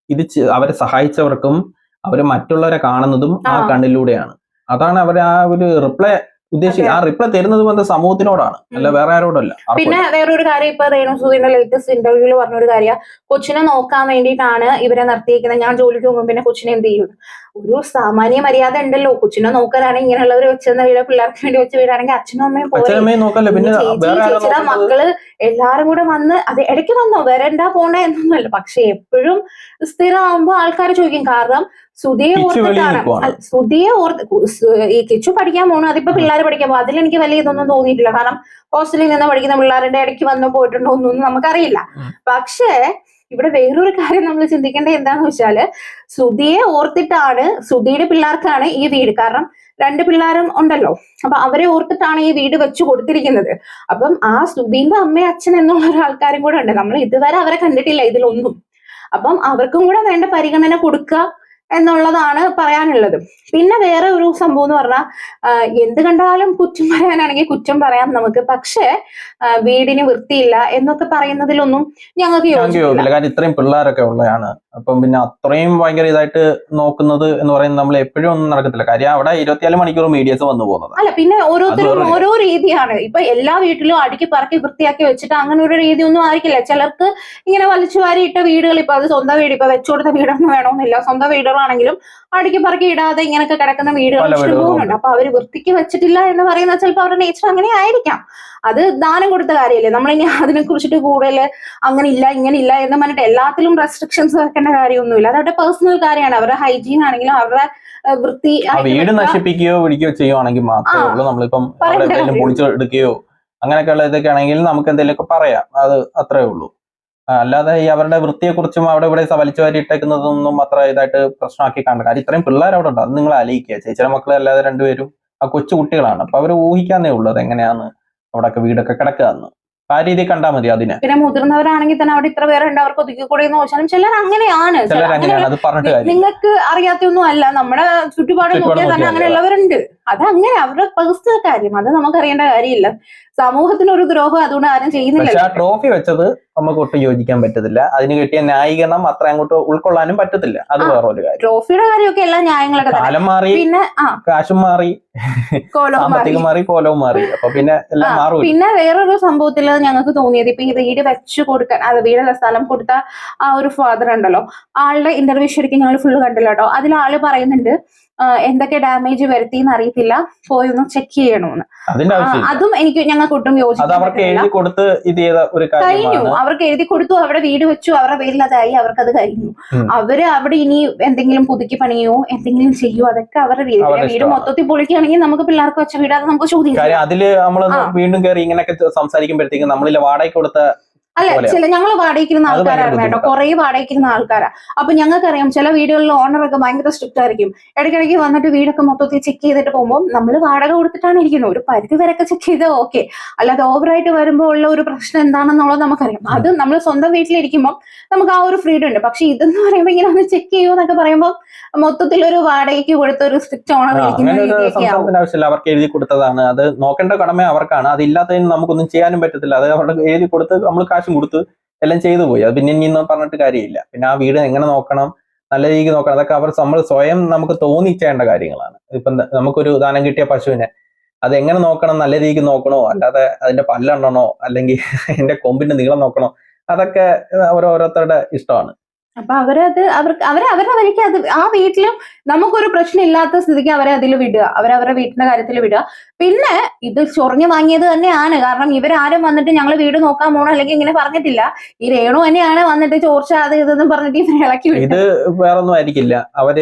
ഇത് അവരെ സഹായിച്ചവർക്കും അവർ മറ്റുള്ളവരെ കാണുന്നതും ആ ആ. കണ്ണിലൂടെയാണ് അതാണ് അവർ ആ ഒരു റിപ്ലൈ ഉദ്ദേശിക്കുന്നത് ആ റിപ്ലൈ തരുന്നത് പോലെ സമൂഹത്തിനോടാണ്. അല്ല വേറെ ആരോടല്ല. പിന്നെ വേറൊരു കാര്യം ഇപ്പൊ രേണുസുതിന്റെ ലേറ്റസ്റ്റ് ഇന്റർവ്യൂൽ പറഞ്ഞൊരു കാര്യം. കൊച്ചിനെ നോക്കാൻ വേണ്ടിയിട്ടാണ് ഇവരെ നിർത്തിയിരിക്കുന്നത്. ഞാൻ ജോലിക്ക് പോകുമ്പോൾ പിന്നെ കൊച്ചിനെ എന്ത് ചെയ്യും? ഒരു സാമാന്യ മര്യാദ ഉണ്ടല്ലോ. കൊച്ചിനെ നോക്കാനാണെങ്കിൽ ഇങ്ങനെയുള്ളവർ വെച്ചെന്ന വീട് പിള്ളേർക്ക് വേണ്ടി വെച്ച വീടാണെങ്കിൽ അച്ഛനും അമ്മയും ആരാ ചേച്ചിയുടെ മക്കൾ എല്ലാരും കൂടെ വന്ന് അത് ഇടയ്ക്ക് വന്നോ? വരണ്ട പോണേ എന്നൊന്നുമല്ല. പക്ഷെ എപ്പോഴും സ്ഥിരമാകുമ്പോ ആൾക്കാർ ചോദിക്കും. കാരണം വെളിയിൽ ഓർത്തിട്ടാണ്. സുധിയെ ഓർത്ത് ഈ കിച്ചു പഠിക്കാൻ പോണു. അതിപ്പോ പിള്ളേർ പഠിക്കാൻ പോകും അതിലെനിക്ക് വലിയ ഇതൊന്നും തോന്നിയിട്ടില്ല. കാരണം ഹോസ്റ്റലിൽ നിന്ന് പഠിക്കുന്ന പിള്ളേരുടെ ഇടയ്ക്ക് വന്നു പോയിട്ടുണ്ടോ എന്നൊന്നും നമുക്കറിയില്ല. പക്ഷേ ഇവിടെ വേറൊരു കാര്യം നമ്മൾ ചിന്തിക്കേണ്ടത് എന്താന്ന് വെച്ചാൽ സുധിയെ ഓർത്തിട്ടാണ് സുധിയുടെ പിള്ളേർക്കാണ് ഈ വീട്. കാരണം രണ്ട് പിള്ളേരും ഉണ്ടല്ലോ. അപ്പൊ അവരെ ഓർത്തിട്ടാണ് ഈ വീട് വെച്ചു കൊടുത്തിരിക്കുന്നത്. അപ്പം ആ സുധീന്റെ അമ്മയും അച്ഛൻ എന്നുള്ള ഒരു ആൾക്കാരും കൂടെ ഉണ്ട്. നമ്മൾ ഇതുവരെ അവരെ കണ്ടിട്ടില്ല ഇതിലൊന്നും. അപ്പം അവർക്കും കൂടെ വേണ്ട പരിഗണന കൊടുക്കുക. എന്നുള്ളതാണ് പറയാനുള്ളത്. പിന്നെ വേറെ ഒരു സംഭവം എന്ന് പറഞ്ഞാൽ എന്ത് കണ്ടാലും കുറ്റം പറയാനാണെങ്കിൽ കുറ്റം പറയാം നമുക്ക്. പക്ഷേ വീടിന് വൃത്തിയില്ല എന്നൊക്കെ പറയുന്നതിലൊന്നും ഞങ്ങൾക്ക് യോജിക്കില്ല കാരണം ഇത്രയും പിള്ളേരൊക്കെ ഉള്ളതാണ്. അപ്പം പിന്നെ അത്രയും ഭയങ്കര ഇതായിട്ട് നോക്കുന്നത് എന്ന് പറയുന്നത് നമ്മൾ എപ്പോഴും ഒന്നും നടക്കത്തില്ല. കാര്യം അവിടെ ഇരുപത്തിനാല് മണിക്കൂർ മീഡിയസ് വന്നു പോകുന്നത്. അല്ല പിന്നെ ഓരോരുത്തരും ഓരോ രീതിയാണ്. ഇപ്പൊ എല്ലാ വീട്ടിലും അടുക്കി പറക്കി വൃത്തിയാക്കി വെച്ചിട്ട് അങ്ങനെ ഒരു രീതി ഒന്നും ആയിരിക്കില്ല. ചിലർക്ക് ഇങ്ങനെ വലിച്ചു വാരിയിട്ട വീടുകൾ ഇപ്പൊ അത് സ്വന്തം വീട് ഇപ്പൊ വെച്ചു കൊടുത്ത വീടൊന്നും വേണമെന്നില്ല. സ്വന്തം വീടുകളാണെങ്കിലും അടുക്കി പറക്കി ഇടാതെ ഇങ്ങനെയൊക്കെ കിടക്കുന്ന വീടുകൾ ഇഷ്ടംപോലുണ്ട് അപ്പൊ അവർ വൃത്തിക്ക് വെച്ചിട്ടില്ല എന്ന് പറയുന്നത് ചിലപ്പോൾ അവരുടെ നേച്ചർ അങ്ങനെ ആയിരിക്കാം. അത് ദാനം കൊടുത്ത കാര്യമല്ലേ നമ്മളിനി അതിനെ കുറിച്ചിട്ട് കൂടുതൽ അങ്ങനെ ഇല്ല ഇങ്ങനെ ഇല്ല എന്ന് പറഞ്ഞിട്ട് എല്ലാത്തിലും റെസ്ട്രിക്ഷൻസ് വെക്കേണ്ട കാര്യമൊന്നുമില്ല. അത് അവരുടെ പേഴ്സണൽ കാര്യമാണ്. അവരുടെ ഹൈജീൻ ആണെങ്കിലും അവരുടെ വൃത്തി വീട്. നശിപ്പിക്കുകയോ പിടിക്കുകയോ ചെയ്യുവാണെങ്കിൽ മാത്രമേ ഉള്ളൂ. നമ്മളിപ്പം ഉള്ള ഇതൊക്കെ ആണെങ്കിൽ നമുക്ക് എന്തെങ്കിലുമൊക്കെ പറയാം. അത് അത്രേ ഉള്ളൂ. അല്ലാതെ ഈ അവരുടെ വൃത്തിയെക്കുറിച്ചും അവിടെ ഇവിടെ വലിച്ചു വാരി ഇട്ടേക്കുന്നതൊന്നും അത്ര ഇതായിട്ട് പ്രശ്നമാക്കി കാണണ്ട. കാര്യം ഇത്രയും പിള്ളേർ അവിടെ ഉണ്ട്. അത് നിങ്ങൾ അലയിക്കുക. ചേച്ചിയുടെ മക്കളെ അല്ലാതെ രണ്ടുപേരും ആ കൊച്ചു കുട്ടികളാണ്. അപ്പൊ അവർ ഊഹിക്കാന്നേ ഉള്ളൂ അത് എങ്ങനെയാന്ന് അവിടെയൊക്കെ വീടൊക്കെ കിടക്കുക എന്ന് ആ രീതി കണ്ടാൽ മതി അതിനെ. പിന്നെ മുതിർന്നവരാണെങ്കിൽ തന്നെ അവിടെ ഇത്ര പേരുണ്ട്. അവർക്ക് ഒതുക്കി കൂടെ എന്ന് ചോദിച്ചാലും ചിലർ അങ്ങനെയാണ്. നിങ്ങൾക്ക് അറിയാത്തൊന്നും അല്ല നമ്മുടെ ചുറ്റുപാട് നോക്കിയാൽ തന്നെ അങ്ങനെയുള്ളവരുണ്ട്. അത് അങ്ങനെ അവരുടെ പേഴ്സണൽ കാര്യം. അത് നമുക്ക് അറിയേണ്ട കാര്യമില്ല. സമൂഹത്തിന് ഒരു ദ്രോഹം അതുകൊണ്ട് ആരും ചെയ്യുന്നില്ല ട്രോഫി വെച്ചത് നമുക്ക് ഒട്ടും യോജിക്കാൻ പറ്റത്തില്ല. അതിന് കിട്ടിയ ന്യായീകരണം അത്ര അങ്ങോട്ട് ഉൾക്കൊള്ളാനും പറ്റത്തില്ല. അത് വേറെ വേറൊരു കാര്യം. ട്രോഫിയുടെ കാര്യമൊക്കെ എല്ലാ ന്യായങ്ങളൊക്കെ കാലം മാറി പിന്നെ കാശും മാറി കോലവും മാറി. സാമ്പത്തികം മാറി കോലവും മാറി. അപ്പൊ പിന്നെ എല്ലാം മാറും പിന്നെ വേറൊരു സംഭവത്തിൽ ഞങ്ങൾക്ക് തോന്നിയത് ഇപ്പൊ ഈ വീട് വെച്ചു കൊടുക്കാൻ അത് വീടല്ല സ്ഥലം കൊടുത്ത ആ ഒരു ഫാദർ ഉണ്ടല്ലോ. ആളുടെ ഇന്റർവ്യൂ ശരിക്കും ഞങ്ങൾ ഫുള്ള് കണ്ടില്ല കേട്ടോ. അതിൽ ആൾ പറയുന്നുണ്ട് എന്തൊക്കെ ഡാമേജ് വരുത്തി എന്ന് അറിയത്തില്ല പോയി ഒന്ന് ചെക്ക് ചെയ്യണമെന്ന് അതും എനിക്ക് ഞങ്ങൾക്ക് ഒട്ടും കഴിഞ്ഞു. അവർക്ക് എഴുതി കൊടുത്തു അവരുടെ വീട് വെച്ചു അവരുടെ പേരിൽ അതായി അവർക്ക് അത് കഴിഞ്ഞു അവർ അവിടെ ഇനി എന്തെങ്കിലും പുതുക്കി പണിയോ എന്തെങ്കിലും ചെയ്യോ അതൊക്കെ അവരുടെ വീട് വീട് മൊത്തത്തിൽ പൊളിക്കുകയാണെങ്കിൽ നമുക്ക് പിള്ളേർക്ക് വെച്ച വീട് അത് നമുക്ക് ചോദിക്കാം അതിൽ നമ്മൾ. വീണ്ടും കയറി ഇങ്ങനെയൊക്കെ സംസാരിക്കുമ്പോഴത്തേക്കും നമ്മളിൽ വാടകയ്ക്ക് കൊടുത്ത അല്ല ചില ഞങ്ങൾ വാടകയ്ക്കിരുന്ന അത് ആൾക്കാരാണ് കേട്ടോ. കുറെ വാടകയ്ക്കിരുന്ന ആൾക്കാരാ. അപ്പൊ ഞങ്ങൾക്കറിയാം ചില വീടുകളിൽ ഓണറൊക്കെ ഭയങ്കര സ്ട്രിക്റ്റ് ആയിരിക്കും. ഇടയ്ക്കിടയ്ക്ക് വന്നിട്ട് വീടൊക്കെ മൊത്തത്തിൽ ചെക്ക് ചെയ്തിട്ട് പോകുമ്പോൾ നമ്മൾ വാടക കൊടുത്തിട്ടാണ് ഇരിക്കുന്നത്. ഒരു പരിധി വരെയൊക്കെ ചെക്ക് ചെയ്താൽ ഓക്കെ അല്ലാതെ ഓവറായിട്ട് വരുമ്പോൾ ഉള്ള ഒരു പ്രശ്നം എന്താണെന്നുള്ളത് നമുക്കറിയാം. അത് നമ്മൾ സ്വന്തം വീട്ടിലിരിക്കുമ്പോൾ നമുക്ക് ആ ഒരു ഫ്രീഡം ഉണ്ട്. പക്ഷെ ഇതെന്ന് പറയുമ്പോൾ ഇങ്ങനെ ഒന്ന് ചെക്ക് ചെയ്യുമോ എന്നൊക്കെ പറയുമ്പോൾ മൊത്തത്തിൽ ഒരു വാടകയ്ക്ക് കൊടുത്ത ഒരു സ്ട്രിക്റ്റ് ഓണർ ആവശ്യമില്ല. അവർക്ക് എഴുതി കൊടുത്തതാണ്. അത് നോക്കേണ്ട കടമ അവർക്കാണ്. അതില്ലാത്തതിന് നമുക്കൊന്നും ചെയ്യാനും പറ്റത്തില്ല. അത് അവർക്ക് എഴുതി കൊടുത്ത് നമ്മൾ കാശും കൊടുത്ത് എല്ലാം ചെയ്തു പോയി. അത് പിന്നെ ഇനിയൊന്നും പറഞ്ഞിട്ട് കാര്യമില്ല. പിന്നെ ആ വീട് എങ്ങനെ നോക്കണം നല്ല രീതിക്ക് നോക്കണം അതൊക്കെ അവർ നമ്മൾ സ്വയം നമുക്ക് തോന്നിച്ചേണ്ട കാര്യങ്ങളാണ്. ഇപ്പം നമുക്കൊരു ദാനം കിട്ടിയ പശുവിനെ അത് എങ്ങനെ നോക്കണം നല്ല രീതിക്ക് നോക്കണോ അല്ലാതെ അതിന്റെ പല്ലെണ്ണണോ അല്ലെങ്കിൽ അതിന്റെ കൊമ്പിന്റെ നീളം നോക്കണോ അതൊക്കെ ഓരോരുത്തരുടെ ഇഷ്ടമാണ്. അപ്പൊ അവരത് അവർക്ക് അവരെ അവരുടെ വഴിക്ക് അത് ആ വീട്ടിലും നമുക്കൊരു പ്രശ്നം ഇല്ലാത്ത സ്ഥിതിക്ക് അവരെ അതിൽ വിടുക. അവരവരുടെ വീട്ടിന്റെ കാര്യത്തിൽ വിടുക. പിന്നെ ഇത് ചൊറിഞ്ഞു വാങ്ങിയത് തന്നെയാണ്. കാരണം ഇവരാരും വന്നിട്ട് ഞങ്ങൾ വീട് നോക്കാൻ പോകണം അല്ലെങ്കിൽ ഇങ്ങനെ പറഞ്ഞിട്ടില്ല. ഈ രേണു തന്നെയാണ് വന്നിട്ട് ചോർച്ച അത് ഇതെന്നും പറഞ്ഞിട്ട് ഇവരെ ഇളക്കി ഇത് വേറൊന്നും ആയിരിക്കില്ല. അവർ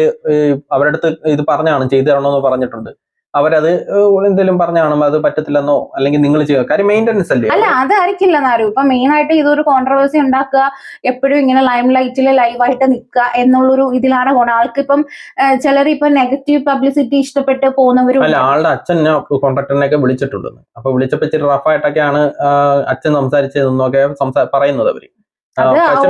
അവരുടെ അടുത്ത് ഇത് പറഞ്ഞാണ് ചെയ്തു തരണമെന്ന് പറഞ്ഞിട്ടുണ്ട്. അവരത് എന്തെങ്കിലും പറഞ്ഞാണോ അത് പറ്റത്തില്ലെന്നോ? അല്ലെങ്കിൽ നിങ്ങൾ ചെയ്യുക. കാര്യം മെയിന്റനൻസ് അല്ലേ? അല്ല അതായിരിക്കില്ല നാരു. ഇപ്പൊ മെയിൻ ആയിട്ട് ഇതൊരു കോൺട്രവേഴ്സി ഉണ്ടാക്കുക എപ്പോഴും ഇങ്ങനെ ലൈം ലൈറ്റിൽ ലൈവായിട്ട് നിൽക്കുക എന്നുള്ളൊരു ഇതിലാണ് പോണത്. ആൾക്കിപ്പം ചിലർ ഇപ്പൊ നെഗറ്റീവ് പബ്ലിസിറ്റി ഇഷ്ടപ്പെട്ട് പോകുന്നവരും അല്ല ആളുടെ അച്ഛൻ കോൺട്രാക്ടറിനെയൊക്കെ വിളിച്ചിട്ടുണ്ട്. അപ്പൊ വിളിച്ചപ്പോ ഇച്ചിരി റഫായിട്ടൊക്കെയാണ് അച്ഛൻ സംസാരിച്ചതെന്നൊക്കെ സംസാ പറയുന്നത് അവർ.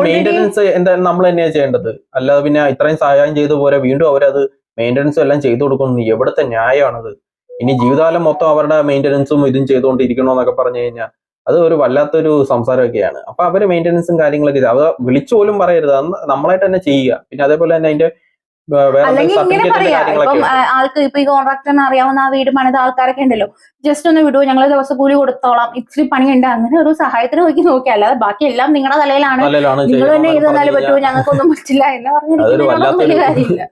മെയിന്റനൻസ് എന്തായാലും നമ്മൾ തന്നെയാണ് ചെയ്യേണ്ടത്. അല്ലാതെ പിന്നെ ഇത്രയും സഹായം ചെയ്തു പോരെ വീണ്ടും അവരത് മെയിന്റനൻസും എല്ലാം ചെയ്തു കൊടുക്കുന്നു. എവിടുത്തെ ന്യായമാണത്? ഇനി ജീവിതകാലം മൊത്തം അവരുടെ മെയിന്റനൻസും ഇതും ചെയ്തുകൊണ്ടിരിക്കണോ എന്നൊക്കെ പറഞ്ഞു കഴിഞ്ഞാൽ അത് ഒരു വല്ലാത്തൊരു സംസാരമൊക്കെയാണ്. അപ്പൊ അവർ മെയിന്റനൻസും കാര്യങ്ങളൊക്കെ. അത് വിളിച്ചു പോലും പറയരുത്. നമ്മളായിട്ട് തന്നെ ചെയ്യുക. പിന്നെ അതേപോലെ തന്നെ അതിന്റെ അല്ലെങ്കിൽ ഇങ്ങനെ പറയാം. ഇപ്പം ആൾക്ക് ഇപ്പൊ ഈ കോൺട്രാക്ടറിന് അറിയാവുന്ന ആ വീട് പണിത ആൾക്കാരൊക്കെ ഉണ്ടല്ലോ. ജസ്റ്റ് ഒന്ന് വിടുവോ ഞങ്ങൾ ദിവസം കൂലി കൊടുത്തോളാം. ഇച്ചിരി പണിയുണ്ട്. അങ്ങനെ ഒരു സഹായത്തിന് നോക്കി നോക്കി അല്ലാതെ ബാക്കി എല്ലാം നിങ്ങളുടെ തലയിലാണ്. നിങ്ങൾ തന്നെ ഇത് ചെയ്ത് തന്നാലും പറ്റുമോ ഞങ്ങൾക്കൊന്നും പറ്റില്ല എന്ന് പറഞ്ഞിട്ട് പറഞ്ഞിരിക്കുന്നതിനോടൊന്നും വലിയ കാര്യമില്ല.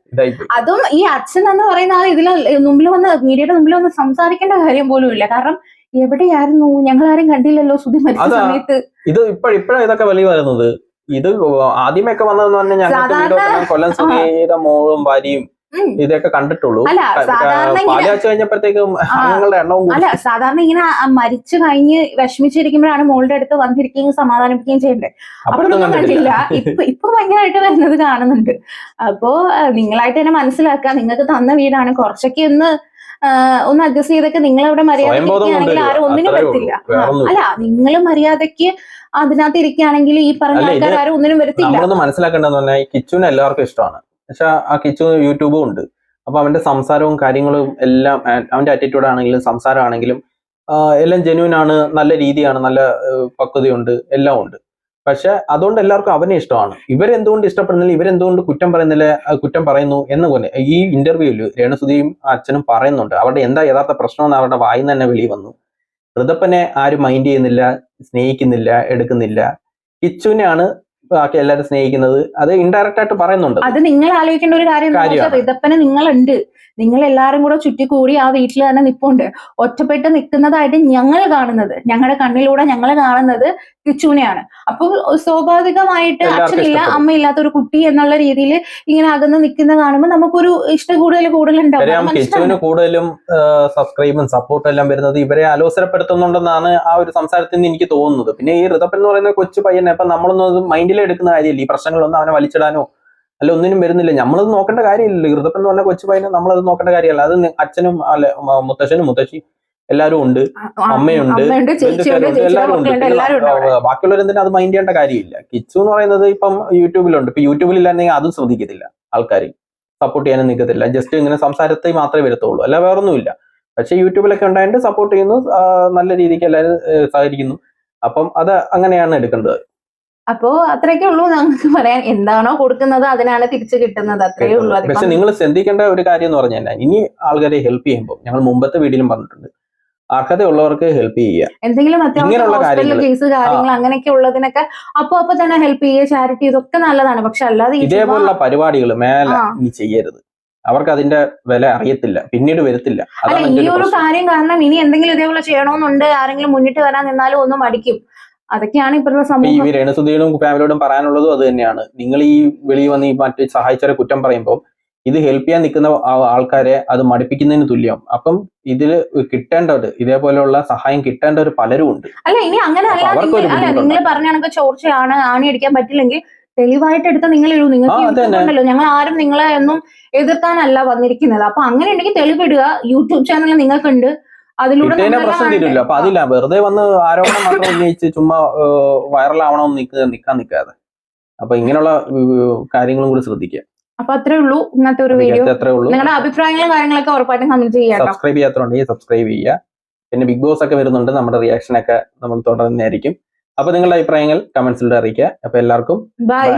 അതും ഈ അച്ഛൻ എന്ന് പറയുന്ന ആൾ ഇതിൽ മുമ്പിൽ വന്ന് മീഡിയയുടെ മുമ്പിൽ വന്ന് സംസാരിക്കേണ്ട കാര്യം പോലും ഇല്ല. കാരണം എവിടെയായിരുന്നു? ഞങ്ങൾ ആരും കണ്ടില്ലല്ലോ സുധി മരിച്ച സമയത്ത്. ഇത് ഇപ്പോഴ ഇതൊക്കെ വലിയ വരുന്നത്. ഇത് ആദ്യമൊക്കെ വന്നതെന്ന് പറഞ്ഞാൽ ഞങ്ങൾക്ക് കൊല്ലം സുനിയുടെ മോളും ഭാര്യയും ഇതൊക്കെ കണ്ടിട്ടുള്ളൂ. അല്ല സാധാരണ ഇങ്ങനെ പാൽ കാച്ച് കഴിഞ്ഞപ്പോഴത്തേക്കും അംഗങ്ങളുടെ എണ്ണവും അല്ല സാധാരണ ഇങ്ങനെ മരിച്ചു കഴിഞ്ഞ് വിഷമിച്ചിരിക്കുമ്പോഴാണ് മോളുടെ അടുത്ത് വന്നിരിക്കുകയും സമാധാനിപ്പിക്കുകയും ചെയ്യേണ്ടത്. അപ്പോഴൊന്നും കണ്ടില്ല ഇപ്പൊ ഇപ്പൊ ഭയങ്കരമായിട്ട് വരുന്നത് കാണുന്നുണ്ട്. അപ്പോ നിങ്ങളായിട്ട് തന്നെ മനസ്സിലാക്കുക. നിങ്ങൾക്ക് തന്ന വീടാണ്. കുറച്ചൊക്കെ ഒന്ന് ഒന്ന് അഡ്ജസ്റ്റ് ചെയ്തൊക്കെ നിങ്ങൾ അവിടെ മര്യാദ സ്വയംബോധം ആരും ഒന്നിനും വരത്തില്ല. അല്ല നിങ്ങൾ മര്യാദയ്ക്ക് അതിനകത്ത് ഇരിക്കുകയാണെങ്കിൽ ഈ പറഞ്ഞ ആൾക്കാർ ആരും ഒന്നിനും വരത്തില്ല. മനസ്സിലാക്കേണ്ടതെന്ന് പറഞ്ഞാൽ ഈ കിച്ചുവിന് എല്ലാവർക്കും ഇഷ്ടമാണ്. പക്ഷെ ആ കിച്ചു യൂട്യൂബും ഉണ്ട്. അപ്പൊ അവന്റെ സംസാരവും കാര്യങ്ങളും എല്ലാം അവന്റെ ആറ്റിറ്റ്യൂഡ് ആണെങ്കിലും സംസാരമാണെങ്കിലും എല്ലാം ജെന്യൂൻ ആണ് നല്ല രീതിയാണ് നല്ല പക്വതയുണ്ട് എല്ലാം ഉണ്ട്. പക്ഷെ അതുകൊണ്ട് എല്ലാവർക്കും അവനെ ഇഷ്ടമാണ്. ഇവരെന്തുകൊണ്ട് ഇഷ്ടപ്പെടുന്നില്ല ഇവരെന്തുകൊണ്ട് കുറ്റം പറയുന്നില്ല കുറ്റം പറയുന്നു എന്ന് പോലെ ഈ ഇന്റർവ്യൂവിൽ രേണുസുതിയും അച്ഛനും പറയുന്നുണ്ട്. അവരുടെ എന്താ യഥാർത്ഥ പ്രശ്നമെന്ന് അവരുടെ വായിൽ തന്നെ വെളി വന്നു. ഋതപ്പനെ ആരും മൈൻഡ് ചെയ്യുന്നില്ല സ്നേഹിക്കുന്നില്ല എടുക്കുന്നില്ല. കിച്ചുവിനെയാണ് ബാക്കി എല്ലാവരും സ്നേഹിക്കുന്നത്. അത് ഇൻഡയറക്റ്റ് ആയിട്ട് പറയുന്നുണ്ട്. അത് നിങ്ങൾ ആലോചിക്കേണ്ട ഒരു കാര്യം ഋതപ്പനെ നിങ്ങളുണ്ട്. നിങ്ങൾ എല്ലാവരും കൂടെ ചുറ്റിക്കൂടി ആ വീട്ടിൽ തന്നെ നിപ്പുണ്ട്. ഒറ്റപ്പെട്ട് നിൽക്കുന്നതായിട്ട് ഞങ്ങൾ കാണുന്നത്. ഞങ്ങളുടെ കണ്ണിലൂടെ ഞങ്ങൾ കാണുന്നത് കിച്ചുവിനെയാണ്. അപ്പോൾ സ്വാഭാവികമായിട്ട് അച്ഛനില്ല അമ്മ ഇല്ലാത്ത ഒരു കുട്ടി എന്നുള്ള രീതിയിൽ ഇങ്ങനെ അകന്ന് നിൽക്കുന്ന കാണുമ്പോൾ നമുക്കൊരു ഇഷ്ടം കൂടുതൽ ഉണ്ടാവും. കിച്ചുവിന് കൂടുതലും സബ്സ്ക്രൈബും സപ്പോർട്ടും എല്ലാം വരുന്നത് ഇവരെ അലോസരപ്പെടുത്തുന്നുണ്ടെന്നാണ് ആ ഒരു സംസാരത്തിൽ നിന്ന് എനിക്ക് തോന്നുന്നത്. പിന്നെ ഈ ഋതപ്പൻ എന്ന് പറയുന്ന കൊച്ചു പയ്യനെ ഇപ്പൊ നമ്മളൊന്നും മൈൻഡിലെടുക്കുന്ന കാര്യമില്ല. ഈ പ്രശ്നങ്ങളൊന്നും അവനെ വലിച്ചിടാനോ അല്ല ഒന്നിനും വരുന്നില്ല. നമ്മളത് നോക്കേണ്ട കാര്യമില്ല ഹൃദപ്പൻ എന്ന് പറഞ്ഞ കൊച്ചു പയ്യനെ നമ്മളത് നോക്കേണ്ട കാര്യമല്ല. അത് അച്ഛനും അല്ല മുത്തശ്ശനും മുത്തശ്ശി എല്ലാവരും ഉണ്ട്. അമ്മയുണ്ട് എല്ലാവരും ഉണ്ട്. ബാക്കിയുള്ളവരെന്തിനും അത് മൈൻഡ് ചെയ്യേണ്ട കാര്യമില്ല. കിച്ചു എന്ന് പറയുന്നത് ഇപ്പം യൂട്യൂബിലുണ്ട്. ഇപ്പൊ യൂട്യൂബിലില്ലായിരുന്നെങ്കിൽ അതും ശ്രദ്ധിക്കത്തില്ല ആൾക്കാർ സപ്പോർട്ട് ചെയ്യാനും നിൽക്കത്തില്ല. ജസ്റ്റ് ഇങ്ങനെ സംസാരത്തെ മാത്രമേ വരത്തുള്ളൂ. അല്ല വേറൊന്നുമില്ല. പക്ഷെ യൂട്യൂബിലൊക്കെ ഉണ്ടായിട്ട് സപ്പോർട്ട് ചെയ്യുന്നു. നല്ല രീതിക്ക് എല്ലാവരും സഹകരിക്കുന്നു. അപ്പം അത് അങ്ങനെയാണ് എടുക്കേണ്ടത്. അപ്പോ അത്രയൊക്കെ ഉള്ളൂ ഞങ്ങൾക്ക് പറയാൻ. എന്താണോ കൊടുക്കുന്നത് അതിനാണ് തിരിച്ചു കിട്ടുന്നത്. അത്രേ ഉള്ളൂ. പക്ഷെ നിങ്ങൾ ശ്രദ്ധിക്കേണ്ട ഒരു കാര്യം എന്ന് പറഞ്ഞാൽ ഇനി ആൾക്കാരെ ഹെൽപ്പ് ചെയ്യുമ്പോൾ ഞങ്ങൾ മുമ്പത്തെ വീഡിയോയിലും പറഞ്ഞിട്ടുണ്ട് അർഹതയുള്ളവർക്ക് ഹെൽപ്പ് ചെയ്യുക. എന്തെങ്കിലും അത്യാവശ്യം കേസ് കാര്യങ്ങൾ അങ്ങനെയൊക്കെ ഉള്ളതിനൊക്കെ അപ്പൊ അപ്പൊ തന്നെ ഹെൽപ്പ് ചെയ്യുക ചാരിറ്റി ഇതൊക്കെ നല്ലതാണ്. പക്ഷെ അല്ലാതെ ഇതേപോലുള്ള പരിപാടികൾ മേലെ ഇനി ചെയ്യരുത്. അവർക്ക് അതിന്റെ വില അറിയത്തില്ല. പിന്നീട് വരത്തില്ല. അല്ല ഈ ഒരു കാര്യം കാരണം ഇനി എന്തെങ്കിലും ഇതേപോലെ ചെയ്യണമെന്നുണ്ട് ആരെങ്കിലും മുന്നിട്ട് വരാൻ നിന്നാലും ഒന്നും മടിക്കും. അതൊക്കെയാണ് ഇപ്പോഴുള്ള സമൂഹം. ഈ ഫാമിലിയോടും പറയാനുള്ളതും അത് തന്നെയാണ്. നിങ്ങൾ ഈ വെളിയിൽ വന്ന് ഈ മറ്റ് സഹായിച്ചവരെ കുറ്റം പറയുമ്പോൾ ഇത് ഹെൽപ്പ് ചെയ്യാൻ നിൽക്കുന്ന ആൾക്കാരെ അത് മടിപ്പിക്കുന്നതിന് തുല്യം. അപ്പം ഇതിൽ കിട്ടേണ്ടവർ ഇതേപോലെയുള്ള സഹായം കിട്ടേണ്ടവർ പലരും ഉണ്ട്. അല്ല ഇനി അങ്ങനെ അല്ല നിങ്ങൾ അല്ല നിങ്ങൾ പറഞ്ഞ കണക്ക് ചോർച്ചയാണ് ആണി അടിക്കാൻ പറ്റില്ലെങ്കിൽ തെളിവായിട്ട് എടുത്ത നിങ്ങൾ എഴുതും നിങ്ങൾക്ക് ഞങ്ങൾ ആരും നിങ്ങളെ ഒന്നും എതിർത്താനല്ല വന്നിരിക്കുന്നത്. അപ്പൊ അങ്ങനെ ഉണ്ടെങ്കിൽ തെളിവിടുക. യൂട്യൂബ് ചാനൽ നിങ്ങൾക്കുണ്ട്. അതിലൂടെ പ്രശ്നം. തീരുമല്ലോ അപ്പൊ അതില്ല വെറുതെ വന്ന് ആരോപണം മാത്രം ഉന്നയിച്ച് ചുമ്മാ വൈറലാവണമെന്ന് നിൽക്കുക നിൽക്കാൻ നിൽക്കാതെ അപ്പൊ ഇങ്ങനെയുള്ള കാര്യങ്ങളും കൂടി ശ്രദ്ധിക്കുക. അപ്പൊ അത്രേ ഉള്ളൂ ഇന്നത്തെ ഒരു വീഡിയോ. നിങ്ങളുടെ അഭിപ്രായങ്ങളും കാര്യങ്ങളൊക്കെ ഉറപ്പായിട്ടും കമന്റ് ചെയ്യാം സബ്സ്ക്രൈബ് ചെയ്യാത്തതുണ്ടെങ്കിൽ സബ്സ്ക്രൈബ് ചെയ്യുക. പിന്നെ ബിഗ് ബോസ് ഒക്കെ വരുന്നുണ്ട് നമ്മുടെ റിയാക്ഷൻ ഒക്കെ നമ്മൾ തുടർന്നായിരിക്കും അപ്പൊ നിങ്ങളുടെ അഭിപ്രായങ്ങൾ കമന്റ്സിലൂടെ അറിയിക്കുക. അപ്പൊ എല്ലാവർക്കും ബൈ